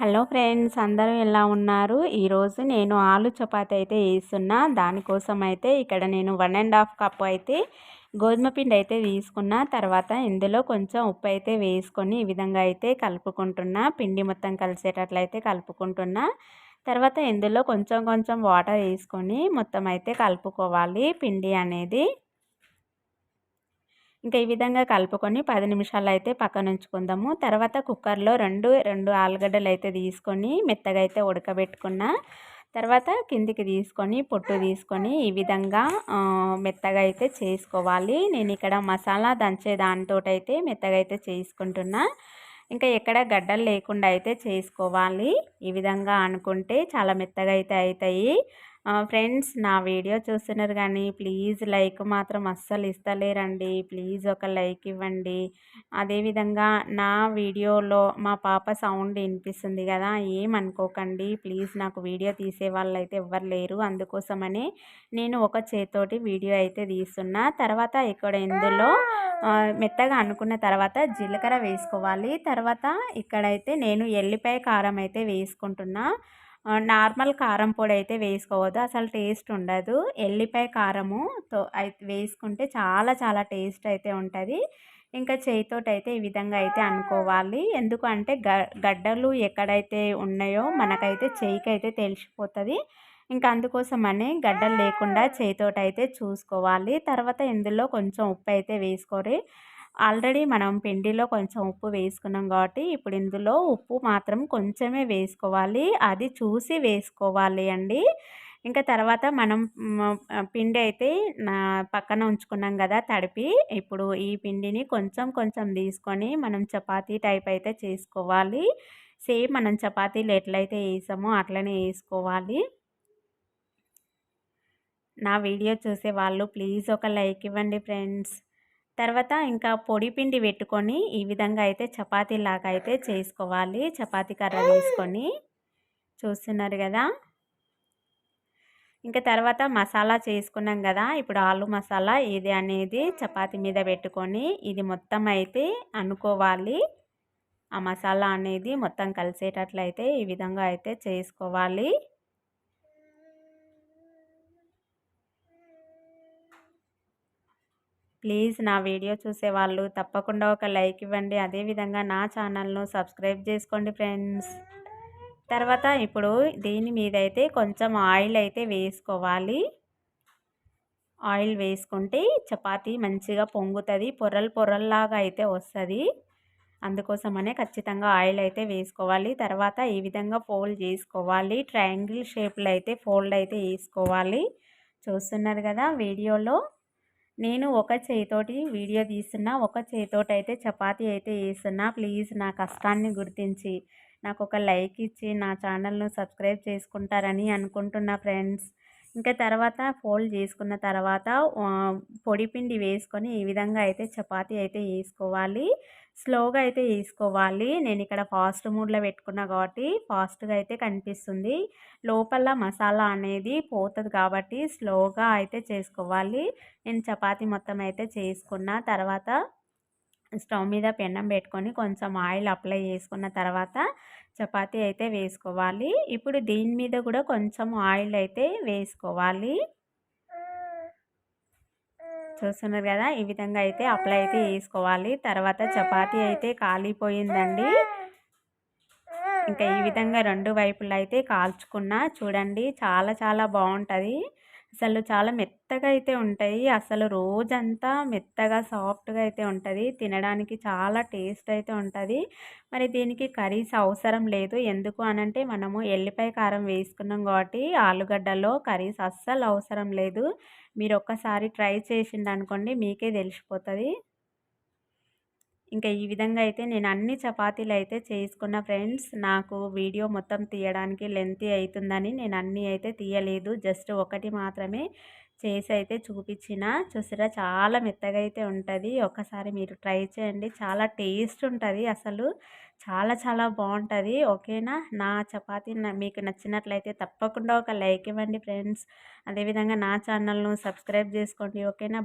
Hello friends అందరూ ఎలా ఉన్నారు? ఈరోజు నేను ఆలు చపాతి అయితే వేస్తున్నా. దానికోసం అయితే ఇక్కడ నేను వన్ అండ్ హాఫ్ కప్ అయితే గోధుమ పిండి అయితే తీసుకున్న. తర్వాత ఇందులో కొంచెం ఉప్పు అయితే వేసుకొని ఈ విధంగా అయితే కలుపుకుంటున్నా. పిండి మొత్తం కలిసేటట్లయితే కలుపుకుంటున్నా. తర్వాత ఇందులో కొంచెం కొంచెం వాటర్ వేసుకొని మొత్తం అయితే కలుపుకోవాలి. పిండి అనేది ఇంకా ఈ విధంగా కలుపుకొని పది నిమిషాలు అయితే పక్కన ఉంచుకుందాము. తర్వాత కుక్కర్లో రెండు రెండు ఆలుగడ్డలు అయితే తీసుకొని మెత్తగా అయితే ఉడకబెట్టుకున్న తర్వాత కిందికి తీసుకొని పొట్టు తీసుకొని ఈ విధంగా మెత్తగా అయితే చేసుకోవాలి. నేను ఇక్కడ మసాలా దంచే దానితో అయితే మెత్తగా అయితే చేసుకుంటున్నా. ఇంకా ఎక్కడ గడ్డలు లేకుండా అయితే చేసుకోవాలి. ఈ విధంగా అనుకుంటే చాలా మెత్తగా అయితే అవుతాయి. ఫ్రెండ్స్ నా వీడియో చూస్తున్నారు కానీ ప్లీజ్ లైక్ మాత్రం అస్సలు ఇస్తలేరండి. ప్లీజ్ ఒక లైక్ ఇవ్వండి. అదేవిధంగా నా వీడియోలో మా పాప సౌండ్ వినిపిస్తుంది కదా ఏమనుకోకండి ప్లీజ్ నాకు వీడియో తీసే వాళ్ళు అయితే ఎవ్వరు లేరు. అందుకోసమని నేను ఒక చేతోటి వీడియో అయితే తీస్తున్నా. తర్వాత ఇక్కడ ఇందులో మెత్తగా అనుకున్న తర్వాత జీలకర్ర వేసుకోవాలి. తర్వాత ఇక్కడైతే నేను ఎల్లిపాయ కారం అయితే వేసుకుంటున్నా. నార్మల్ కారం పొడి అయితే వేసుకోవద్దు. అసలు టేస్ట్ ఉండదు. ఎల్లిపాయ కారముతో అయితే వేసుకుంటే చాలా చాలా టేస్ట్ అయితే ఉంటుంది. ఇంకా చేయితోటి అయితే ఈ విధంగా అయితే అనుకోవాలి. ఎందుకంటే గ గడ్డలు ఎక్కడైతే ఉన్నాయో మనకైతే చేయికి అయితే తెలిసిపోతుంది. ఇంకా అందుకోసమని గడ్డలు లేకుండా చేయితోటి అయితే చూసుకోవాలి. తర్వాత ఇందులో కొంచెం ఉప్పు అయితే వేసుకోరి ఆల్రెడీ మనం పిండిలో కొంచెం ఉప్పు వేసుకున్నాం కాబట్టి ఇప్పుడు ఇందులో ఉప్పు మాత్రం కొంచెమే వేసుకోవాలి. అది చూసి వేసుకోవాలి అండి. ఇంకా తర్వాత మనం పిండి అయితే నా పక్కన ఉంచుకున్నాం కదా తడిపి ఇప్పుడు ఈ పిండిని కొంచెం కొంచెం తీసుకొని మనం చపాతీ టైప్ అయితే చేసుకోవాలి. సేమ్ మనం చపాతీలు ఎట్లయితే వేసామో అట్లనే వేసుకోవాలి. నా వీడియో చూసే వాళ్ళు ప్లీజ్ ఒక లైక్ ఇవ్వండి ఫ్రెండ్స్. తర్వాత ఇంకా పొడి పిండి పెట్టుకొని ఈ విధంగా అయితే చపాతీలాగా అయితే చేసుకోవాలి. చపాతీ కర్ర తీసుకొని చూస్తున్నారు కదా. ఇంకా తర్వాత మసాలా చేసుకున్నాం కదా. ఇప్పుడు ఆలు మసాలా ఇది అనేది చపాతీ మీద పెట్టుకొని ఇది మొత్తం అయితే అనుకోవాలి. ఆ మసాలా అనేది మొత్తం కలిసేటట్లయితే ఈ విధంగా అయితే చేసుకోవాలి. ప్లీజ్ నా వీడియో చూసే వాళ్ళు తప్పకుండా ఒక లైక్ ఇవ్వండి. అదేవిధంగా నా ఛానల్ను సబ్స్క్రైబ్ చేసుకోండి ఫ్రెండ్స్. తర్వాత ఇప్పుడు దీని మీద అయితే కొంచెం ఆయిల్ అయితే వేసుకోవాలి. ఆయిల్ వేసుకుంటే చపాతీ మంచిగా పొంగుతుంది. పొర్రలు పొర్రల్లాగా అయితే వస్తుంది. అందుకోసమనే ఖచ్చితంగా ఆయిల్ అయితే వేసుకోవాలి. తర్వాత ఈ విధంగా ఫోల్డ్ చేసుకోవాలి. ట్రయాంగిల్ షేప్లో అయితే ఫోల్డ్ అయితే వేసుకోవాలి. చూస్తున్నారు కదా వీడియోలో. నేను ఒక చేయితోటి వీడియో తీస్తున్నా ఒక చేయితోటి అయితే చపాతీ అయితే వేస్తున్నా ప్లీజ్ నా కష్టాన్ని గుర్తించి నాకు ఒక లైక్ ఇచ్చి నా ఛానల్ను సబ్స్క్రైబ్ చేసుకుంటారని అనుకుంటున్నా ఫ్రెండ్స్. ఇంకా తర్వాత ఫోల్డ్ చేసుకున్న తర్వాత పొడి పిండి వేసుకొని ఈ విధంగా అయితే చపాతీ అయితే వేసుకోవాలి. స్లోగా అయితే వేసుకోవాలి. నేను ఇక్కడ ఫాస్ట్ మూడ్లో పెట్టుకున్నా కాబట్టి ఫాస్ట్గా అయితే కనిపిస్తుంది. లోపల మసాలా అనేది పోతుంది కాబట్టి స్లోగా అయితే చేసుకోవాలి. నేను చపాతీ మొత్తం అయితే చేసుకున్న. తర్వాత స్టవ్ మీద పెన్నం పెట్టుకొని కొంచెం ఆయిల్ అప్లై చేసుకున్న తర్వాత చపాతీ అయితే వేసుకోవాలి. ఇప్పుడు దీని మీద కూడా కొంచెం ఆయిల్ అయితే వేసుకోవాలి. చూస్తున్నారు కదా ఈ విధంగా అయితే అప్లై అయితే వేసుకోవాలి తర్వాత చపాతీ అయితే కాలిపోయిందండి. ఇంకా ఈ విధంగా రెండు వైపులు అయితే కాల్చుకున్న చూడండి చాలా చాలా బాగుంటుంది. అసలు చాలా మెత్తగా అయితే ఉంటాయి. అసలు రోజంతా మెత్తగా సాఫ్ట్గా అయితే ఉంటుంది. తినడానికి చాలా టేస్ట్ అయితే ఉంటుంది. మరి దీనికి కర్రీస్ అవసరం లేదు. ఎందుకు అనంటే మనము ఎల్లిపాయ కారం వేసుకున్నాం కాబట్టి ఆలుగడ్డలో కర్రీస్ అస్సలు అవసరం లేదు. మీరు ఒక్కసారి ట్రై చేసిండనుకోండి మీకే తెలిసిపోతుంది. ఇంకా ఈ విధంగా అయితే నేను అన్ని చపాతీలు అయితే చేసుకున్న ఫ్రెండ్స్. నాకు వీడియో మొత్తం తీయడానికి లెంతీ అవుతుందని నేను అన్నీ అయితే తీయలేదు. జస్ట్ ఒకటి మాత్రమే చేసి అయితే చూపించిన. చూసారా చాలా మెత్తగా అయితే ఉంటుంది. ఒకసారి మీరు ట్రై చేయండి. చాలా టేస్ట్ ఉంటుంది అసలు. చాలా చాలా బాగుంటుంది. ఓకేనా? నా చపాతీ మీకు నచ్చినట్లయితే తప్పకుండా ఒక లైక్ ఇవ్వండి ఫ్రెండ్స్. అదేవిధంగా నా ఛానల్ను సబ్స్క్రైబ్ చేసుకోండి. ఓకేనా?